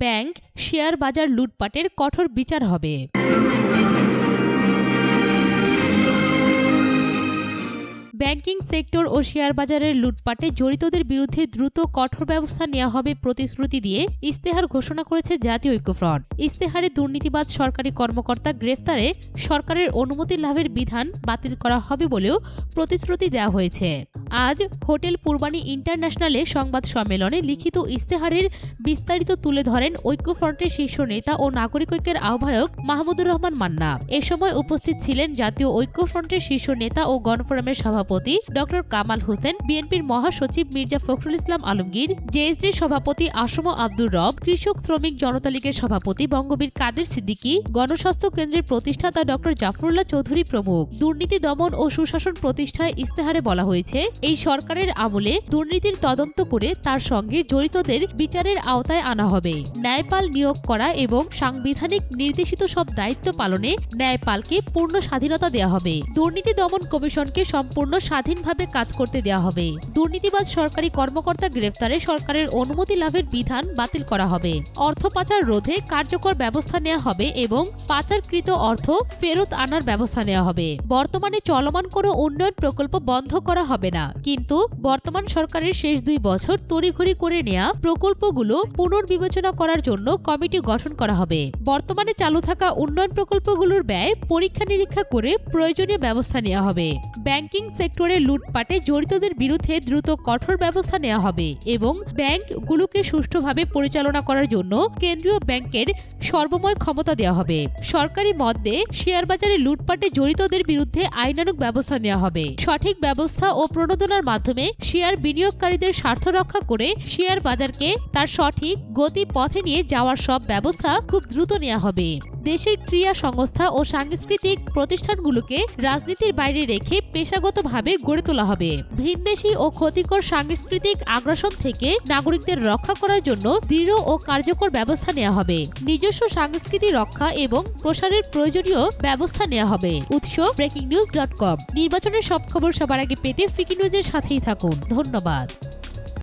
Bank share বাজার লুটপাটের কঠোর বিচার হবে। ব্যাংকিং সেক্টর ও শেয়ার বাজারের লুটপাটে জড়িতদের বিরুদ্ধে দ্রুত কঠোর ব্যবস্থা নেওয়া হবে প্রতিশ্রুতি দিয়ে ইস্তেহার ঘোষণা করেছে জাতীয় ঐক্যফ্রন্ট। ইস্তেহারে দুর্নীতিবাদ সরকারি কর্মকর্তা গ্রেফতারে সরকারের অনুমতি লাভের বিধান বাতিল করা হবে বলেও প্রতিশ্রুতি দেওয়া হয়েছে। আজ হোটেল পূর্বানী ইন্টারন্যাশনালে সংবাদ সম্মেলনে লিখিত ইস্তেহারের বিস্তারিত তুলে ধরেন ঐক্যফ্রন্টের শীর্ষ নেতা ও নাগরিক ঐক্যের আহ্বায়ক মাহমুদুর রহমান মান্না। এ সময় উপস্থিত ছিলেন জাতীয় ঐক্যফ্রন্টের শীর্ষ নেতা ও গণফোরামের সভাপতি ডক্টর কামাল হোসেন, বিএনপির মহাসচিব মির্জা ফখরুল ইসলাম আলমগীর জেএসডির সভাপতি আসম আব্দুর রব, কৃষক শ্রমিক জনতা লীগের সভাপতি বঙ্গবীর কাদের সিদ্দিকী, গণস্বাস্থ্য কেন্দ্রের প্রতিষ্ঠাতা ডক্টর জাফরুল্লাহ চৌধুরী প্রমুখ। দুর্নীতি দমন ও সুশাসন প্রতিষ্ঠায় ইস্তেহারে বলা হয়েছে এই সরকারের আমলে দুর্নীতির তদন্ত করে তার সঙ্গে জড়িতদের বিচারের আওতায় আনা হবে। ন্যায়পাল নিয়োগ করা এবং সাংবিধানিক নির্দেশিত সব দায়িত্ব পালনে ন্যায়পালকে পূর্ণ স্বাধীনতা দেওয়া হবে। দুর্নীতি দমন কমিশনকে সম্পূর্ণ স্বাধীনভাবে কাজ করতে দেওয়া হবে। দুর্নীতিবাজ সরকারি কর্মকর্তা গ্রেফতারে সরকারের অনুমতি লাভের বিধান বাতিল করা হবে। অর্থ পাচার রোধে কার্যকর ব্যবস্থা নেওয়া হবে এবং পাচারকৃত অর্থ ফেরত আনার ব্যবস্থা নেওয়া হবে। বর্তমানে চলমান কোনো উন্নয়ন প্রকল্প বন্ধ করা হবে না। কিন্তু বর্তমান সরকারের শেষ দুই বছর তড়িঘড়ি করে নেওয়া প্রকল্পগুলো পুনর্বিবেচনা করার জন্য কমিটি গঠন করা হবে। বর্তমানে চালু থাকা উন্নয়ন প্রকল্পগুলোর ব্যয় পরীক্ষা নিরীক্ষা করে প্রয়োজনীয় ব্যবস্থা নেওয়া হবে। ব্যাংকিং সেক্টরে লুটপাটে জড়িতদের বিরুদ্ধে দ্রুত কঠোর ব্যবস্থা নেওয়া হবে এবং ব্যাংকগুলোকে সুষ্ঠুভাবে পরিচালনা করার জন্য কেন্দ্রীয় ব্যাংকের সর্বময় ক্ষমতা দেওয়া হবে। সরকারি মধ্যে শেয়ার বাজারে লুটপাটে জড়িতদের বিরুদ্ধে আইনানুক ব্যবস্থা নেওয়া হবে। সঠিক ব্যবস্থা ও প্রণোদনার মাধ্যমে শেয়ার বিনিয়োগকারীদের স্বার্থ রক্ষা করে শেয়ার বাজারকে তার সঠিক গতি পথে নিয়ে যাওয়ার সব ব্যবস্থা খুব দ্রুত নেওয়া হবে। দেশের ক্রিয়া সংস্থা ও সাংস্কৃতিক প্রতিষ্ঠানগুলোকে রাজনীতির বাইরে রেখে পেশাগতভাবে গড়ে তোলা হবে। ভিনদেশি ও ক্ষতিকর সাংস্কৃতিক আগ্রাসন থেকে নাগরিকদের রক্ষা করার জন্য দৃঢ় ও কার্যকর ব্যবস্থা নেওয়া হবে। নিজস্ব সংস্কৃতি রক্ষা এবং প্রসারের প্রয়োজনীয় ব্যবস্থা নেওয়া হবে। উৎস ব্রেকিং নিউজ ডট কম। নির্বাচনের সব খবর সবার আগে পেতে ফিকি নিউজের সাথেই থাকুন। ধন্যবাদ।